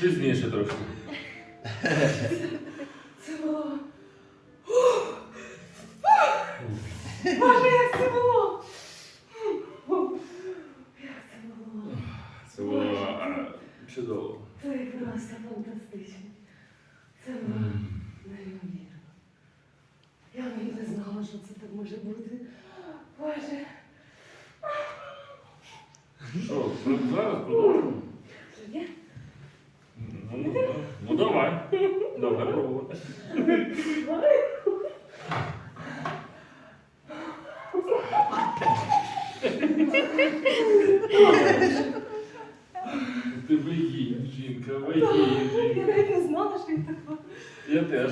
пізніше трошки. Це було. Боже, як це було! Як це було? Це було е, чудово. Це просто фантастично. Це було неймовірно. Я навіть не знала, що це так може бути. Боже. Що, зараз продовжимо? Є? Ну, ну, ну давай. Пробувати. Ти вигінь, жінка, вигінь, Я жінка. навіть не знала, що я така. Я теж.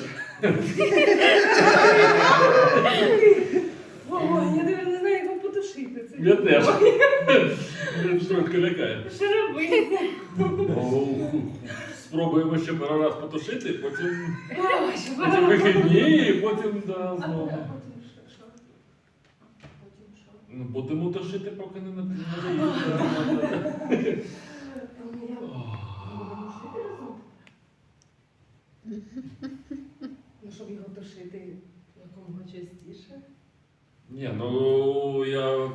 Ого, я навіть не знаю, як вам потушити це. Я теж. Лякає. Що робити? Спробуємо ще пару раз потушити, потім, потім вихідні, і потім да, знову. Ну, будемо тушити, поки не надоїться. Ну? Ну, щоб його тушити якомога частіше. Ні, ну я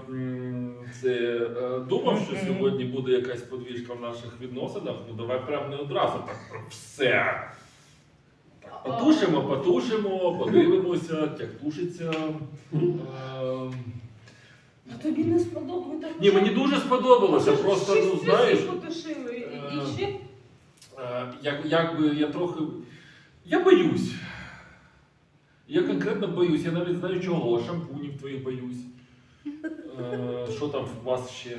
це е, думав, що сьогодні буде якась подвіжка в наших відносинах. Ну давай прям не одразу так про все. Так, потушимо, потушимо, подивимося, як тушиться. А тобі не сподобалося? Ні, мені дуже сподобалося. Просто ну знаєш. потушили. І, е, ще Е, Як, якби я трохи. Я боюсь. Я конкретно боюсь, я навіть знаю чого. Шампунів твоїх боюсь. Е, Що там у вас ще?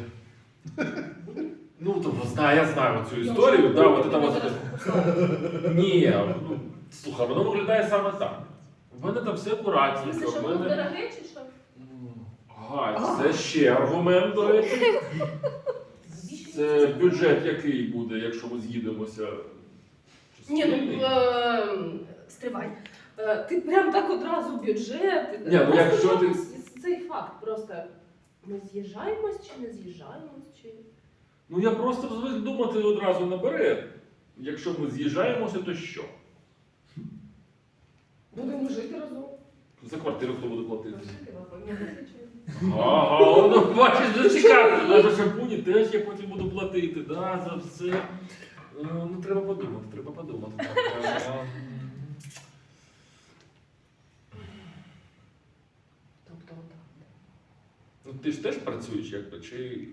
Ну, то знаю, я знаю цю історію. Да, от це, от. Ні, ну, слухай, воно виглядає саме так. У мене там все В акуратненько. що в мене... дороге чи що? Ага, це ще аргумент, до речі. Це бюджет який буде, якщо ми з'їдемося? Чи Ні, ну е, стривай. Е, Ти прям так одразу бюджет. Ні, ну, якщо ти- Цей факт просто. Ми з'їжджаємось чи не з'їжджаємось? Чи... Ну я просто звик думати одразу наперед. Якщо ми з'їжджаємося, то що? Будемо жити разом. За квартиру хто буде платити? Ага, ну бачиш, зачекати. А за шампуні теж я потім буду платити. Да, за все. Ну, ну треба подумати, треба подумати. Так. Ну ти ж теж працюєш, якби, чи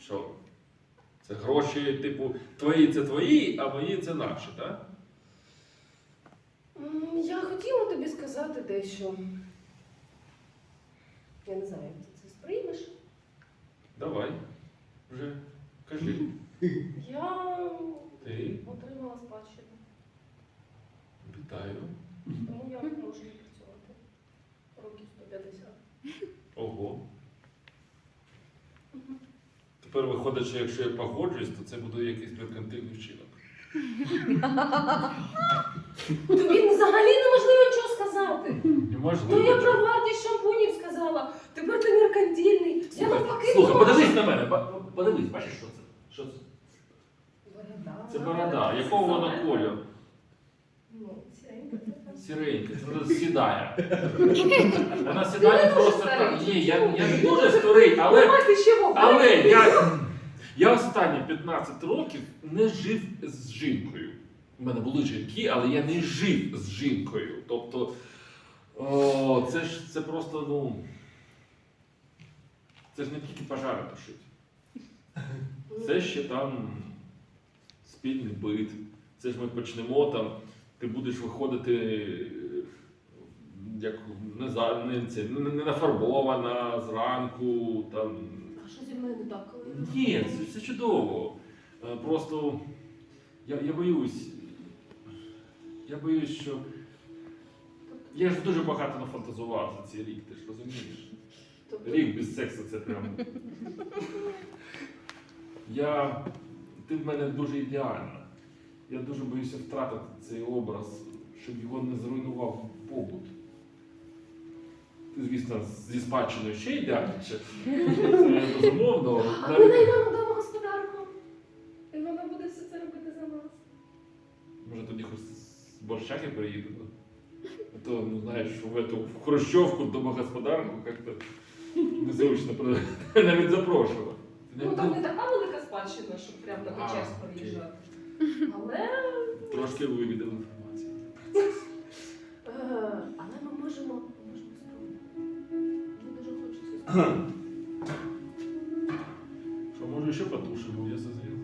що? Це гроші, типу, твої це твої, а мої це наші, так? Я хотіла тобі сказати дещо. Я не знаю, як ти це сприймеш. Давай. Вже кажи. Я Ти отримала спадщину, вітаю. тому я можу не працювати. Років 150. Ого. Тепер виходить, що якщо я погоджуюсь, то це буде якийсь меркантильний вчинок. Тобі взагалі неможливо нічого сказати. Ну я Неможливо. про вартість шампунів сказала. Тепер ти меркантильний. Я навпаки. слухай, подивись на мене, ба- подивись, бачиш, що це? Що це? Борода. Це борода. Якого вона кольору? Ну, сіренька. Сіренька, це сідає. Вона сідає просто так. Ні, я, я не дуже старий, але. Давайте ще вогонь. Але я, я останні 15 років не жив з жінкою. У мене були жінки, але я не жив з жінкою. Тобто, о, це ж це просто, ну. Це ж не тільки пожари тушить. Це ще там спільний бит. Це ж ми почнемо там, ти будеш виходити е, як не, за, не, це, не, нафарбована зранку, там. А що зі мною не так, Ні, це, це чудово. Е, Просто я, я боюсь. Я боюсь, що. Я ж дуже багато нафантазував за цей рік, ти ж розумієш? Тобто- Рік без сексу це прям. Я. Ти в мене дуже ідеальна. Я дуже боюся втратити цей образ, щоб його не зруйнував побут. Ти, звісно, зі спадщиною ще ідеальніше. Це безумовно. А ми наймемо домогосподарку. І вона буде все це робити за нас. борщаки приїдемо. А то, ну знаєш, в эту в Хрущовку домогосподарку як-то незручно навіть запрошувати. Ну там не така велика спадщина, щоб прям на час приїжджати. Але Трошки вивідав інформацію. Е, але ми можемо ми. Мені дуже хочеться спробувати. Що може ще потушимо, я зазрів.